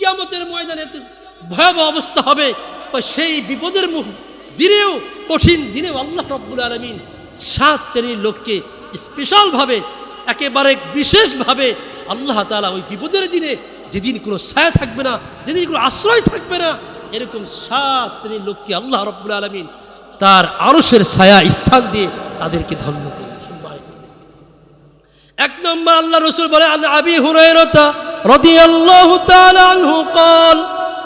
কিয়ামতের ময়দানে ভয়াবহ অবস্থা হবে। বা সেই বিপদের মুখ দিনেও, কঠিন দিনেও আল্লাহ রব্বুল আলমিন সাত শ্রেণির লোককে স্পেশালভাবে একেবারে বিশেষভাবে আল্লাহ তালা ওই বিপদের দিনে যেদিন কোনো ছায়া থাকবে না, যেদিন কোনো আশ্রয় থাকবে না, এরকম সাত শ্রেণির লোককে আল্লাহ রব্বুল আলমিন তার আরসের ছায়া স্থান দিয়ে তাদেরকে ধন্য সম্মানিত এক নম্বর আল্লাহ রসুল বলে আবি হুরায়রাতা রাদিয়াল্লাহু তাআলা আনহু قال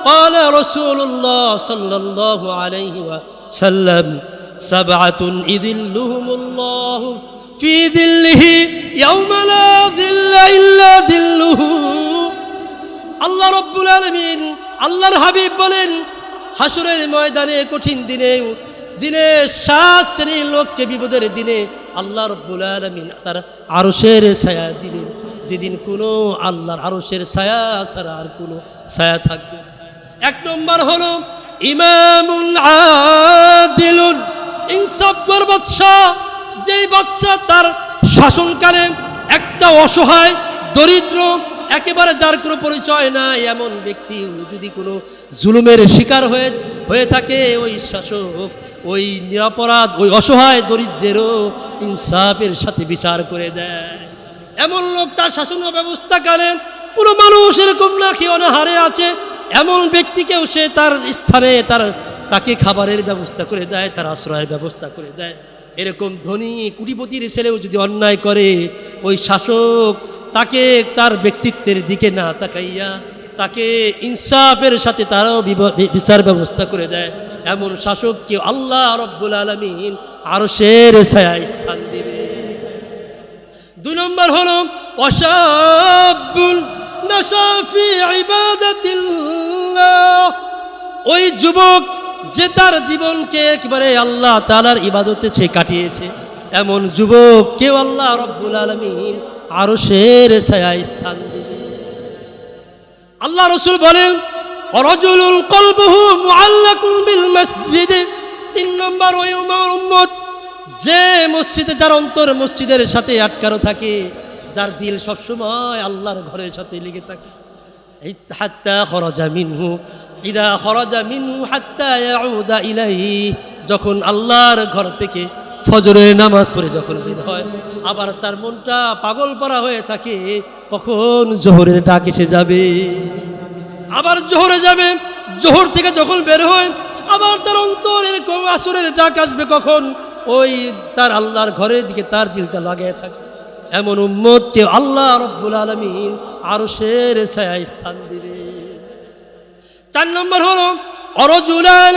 قال رسول الله صلى الله عليه وسلم سبعة يذلهم الله في ذله يوم لا ذل إلا ذله আল্লাহ রব্বুল আলমিন আল্লাহর হাবিব বলেন হাসুরের ময়দানে কঠিন দিনে দিনে সাত শ্রেণীর লোককে বিপদের দিনে আল্লাহ রব্বুল আলমিন তার আরসের ছায়া দিবেন যেদিন কোনো আল্লাহর আরসের ছায়া ছাড়া আর কোনো ছায়া থাকবে এক নম্বর হলো ইমামুল আদিলুন ইনসাফর বাদশাহ যেই বাদশাহ তার শাসনকালে একটা অসহায়, দরিদ্র, একেবারে যার কোনো পরিচয় নাই, এমন ব্যক্তি যদি কোনো জুলুমের শিকার হয়ে হয়ে থাকে, ওই শাসক, ওই নিরাপরাধ, ওই অসহায়, দরিদ্রেরও ইনসাফের সাথে বিচার করে দেয়। এমন লোক তার শাসন ব্যবস্থাকালে কোনো মানুষ এরকম না কি অনাহারে আছে। এমন ব্যক্তিকেও সে তার স্থানে তার, তাকে খাবারের ব্যবস্থা করে দেয়, তার আশ্রয়ের ব্যবস্থা করে দেয়। এরকম ধনী কুটিপতির ছেলেও যদি অন্যায় করে, ওই শাসক তাকে তার ব্যক্তিত্বের দিকে না তাকাইয়া তাকে ইনসাফের সাথে তারাও বিচার ব্যবস্থা করে দেয়। এমন শাসককে আল্লাহ রব্বুল আলমিন আরও শের ছায়া স্থান দুই নম্বর হলো, অসাবুল ওই যুবক যে তার জীবনকে একেবারে আল্লাহ তালার ইবাদতে সে কাটিয়েছে। এমন যুবক কেউ আল্লাহ রব্বুল আলমিন আরও শের ছায়া স্থান দিবে আল্লাহ রসুল বলেন, অরজুলুল কলবহু বিল মসজিদ। তিন নম্বর ওই উম্মত। যে মসজিদে, যার অন্তর মসজিদের সাথে আটকানো থাকে, যার দিল সবসময় আল্লাহর ঘরের সাথে লেগে থাকে। এই হাত্তা খরজা মিনহু, ইদা খরজা মিনহু হাত্তা ইলাইহি, যখন আল্লাহর ঘর থেকে ফজরের নামাজ পড়ে যখন বের হয়, আবার তার মনটা পাগল পরা হয়ে থাকে কখন জোহরের ডাক এসে যাবে। আবার জোহরে যাবে, জোহর থেকে যখন বের হয়, আবার তার অন্তর এরকম আসরের ডাক আসবে কখন? ওই তার আল্লাহর ঘরের দিকে তার দিলটা লাগিয়ে থাকে। এমন উম্মতকে আল্লাহ রব্বুল আলমিন আরও শের ছায়া স্থান দিবে। চার নম্বর হলো, অরজুলান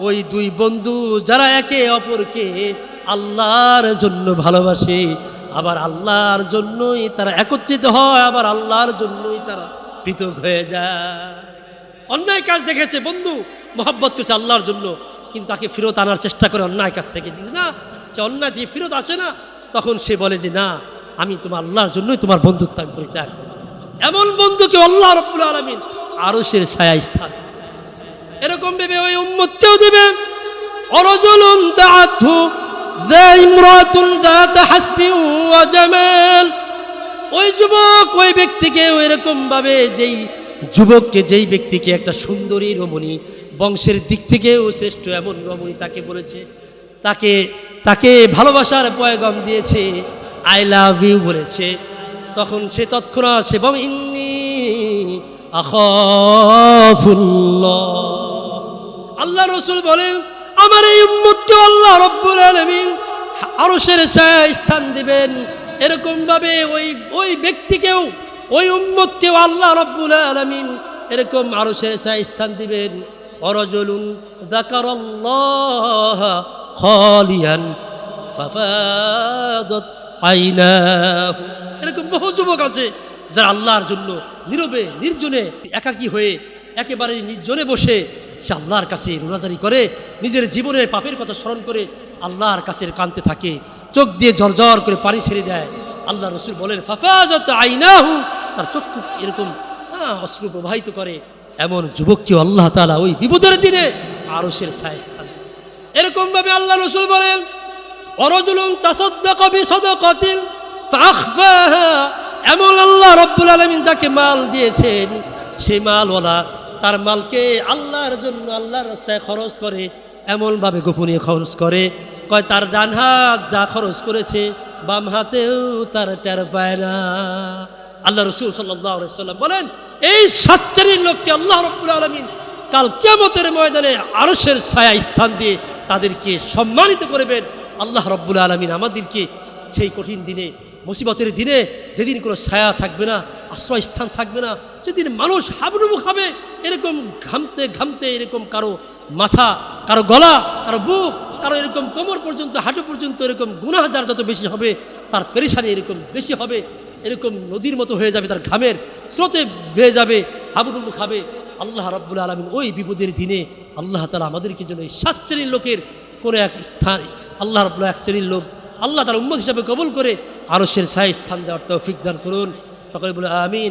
ওই দুই বন্ধু যারা একে অপরকে আল্লাহর জন্য ভালোবাসে, আবার আল্লাহর জন্যই তারা একত্রিত হয়, আবার আল্লাহর জন্যই তারা পৃথক হয়ে যায়। অন্যায় কাজ দেখেছে বন্ধু, মোহাব্বত করছে আল্লাহর জন্য, কিন্তু তাকে ফেরত আনার চেষ্টা করে অন্যায় কাজ থেকে দিল। না, সে অন্যায় দিয়ে ফেরত আসে না। তখন সে বলে যে, না, আমি তোমার আল্লাহর জন্যই তোমার বন্ধুত্ব আমি পরিত্যাগ। এমন বন্ধুকে আল্লাহ রব্বুল আলমিন আরও সে ছায়া স্থান। এরকম ভেবে ওই উম্মতকেও দেবে? অরজলুন যা ইমরাতুন দাত হাসবি ওয়া জামাল। ওই যুবক ওই ব্যক্তিকে এরকম ভাবে যেই যুবককে যেই ব্যক্তিকে একটা সুন্দরী রমণী বংশের দিক থেকেও শ্রেষ্ঠ এমন রমণী তাকে বলেছে, তাকে তাকে ভালোবাসার পয়গম দিয়েছে আই লাভ ইউ বলেছে। তখন সে তৎক্ষণাৎ সে বং ইন্নি আল্লাহ রসুল বলেন, আমার এই উম্মতকে আল্লাহ রব্বুল আলমিন আরশের ছায়া স্থান দিবেন এরকম ভাবে ওই ওই ব্যক্তিকেও, ওই উম্মতকেও আল্লাহ রব্বুল আলমিন এরকম আরশের ছায়া স্থান দিবেন। অরজলুন দাকারাল্লাহ এরকম বহু যুবক আছে যারা আল্লাহর জন্য নীরবে, নির্জনে, একাকী হয়ে একেবারে নির্জনে বসে সে আল্লাহর কাছে রোনাজারি করে, নিজের জীবনের পাপের কথা স্মরণ করে আল্লাহর কাছে কানতে থাকে। চোখ দিয়ে ঝরঝর করে পানি ছেড়ে দেয়। আল্লাহ রসুল বলেন, ফাফাজত আইনাহু তার চক্ষু এরকম অশ্রু প্রবাহিত করে। এমন যুবককেও আল্লাহ তালা ওই বিপদের দিনে আরসের ছায় স্থান এরকমভাবে আল্লাহ রসুল বলেন, অরজুলুন তাসদ্দাক বিসাদাকাতিন ফাখফাহা এমন আল্লাহ রব্বুল আলামিন যাকে মাল দিয়েছেন, সেই মালওয়ালা তার মালকে আল্লাহর জন্য আল্লাহর রাস্তায় খরচ করে, এমনভাবে গোপনীয় খরচ করে। কয়, তার ডান হাত যা খরচ করেছে, বাম হাতেও তার টের পায় না। আল্লাহ রসুল সাল্লাম বলেন, এই সাতচারির লোককে আল্লাহ রব্বুল আলমিন কাল কেমতের ময়দানে আরসের ছায়া স্থান দিয়ে তাদেরকে সম্মানিত করবেন। আল্লাহ রব্বুল আলমিন আমাদেরকে সেই কঠিন দিনে, মুসিবতের দিনে যেদিন কোনো ছায়া থাকবে না, আশ্রয় স্থান থাকবে না, যেদিন মানুষ হাবুডুবু খাবে, এরকম ঘামতে ঘামতে এরকম কারও মাথা, কারও গলা, কারও বুক কারও এরকম কোমর পর্যন্ত, হাঁটু পর্যন্ত এরকম গুণাহাজার যত বেশি হবে, তার পেরেশানি এরকম বেশি হবে, এরকম নদীর মতো হয়ে যাবে, তার ঘামের স্রোতে বেয়ে যাবে, হাবুডুবু খাবে। আল্লাহ রব্বুল আলমিন ওই বিপদের দিনে আল্লাহ তালা আমাদেরকে জন্য এই সাত শ্রেণির লোকের কোনো এক স্থান, আল্লাহ রব্বুল্লাহ এক শ্রেণির লোক, আল্লাহ তার উম্মত হিসাবে কবুল করে আরশের ছায় স্থান দেওয়ার তৌফিক দান করুন। সকলে বলে আমিন।